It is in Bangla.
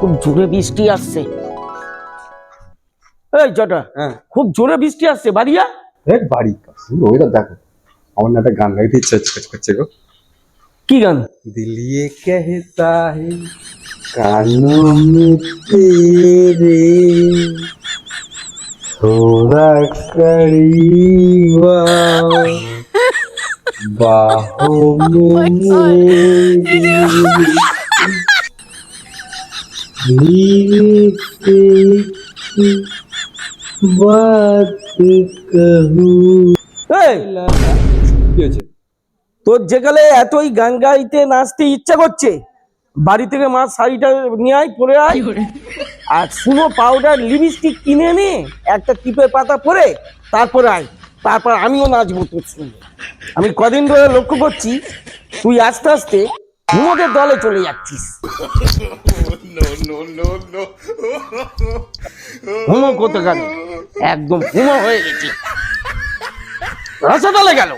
খুব জোরে বৃষ্টি আসছে এই জটা হ্যাঁ খুব জোরে বৃষ্টি আসছে বাড়িয়া এক বাড়ি ওইটা দেখো আমার না একটা গান গাইতে ইচ্ছা হচ্ছে- করছে গো কি গান दिल ये कहता है कानों में तेरे थोड़ा करीब आओ, बाहों में তোর যেকালে এতই গান গাইতে নাচতে ইচ্ছা করছে বাড়ি থেকে মাছ শাড়িটা নিয়ে আয় পরে আয়। আর শুনো পাউডার লিপস্টিক কিনে নে একটা টিপের পাতা পরে তারপরে আয়। তারপর আমিও নাচবো তোর সঙ্গে। আমি কদিন ধরে লক্ষ্য করছি তুই আস্তে আস্তে মোদের দলে চলে যাচ্ছিস। হুমো করতে গেল? একদম হুমো হয়ে গেছি। রসদলে গেল।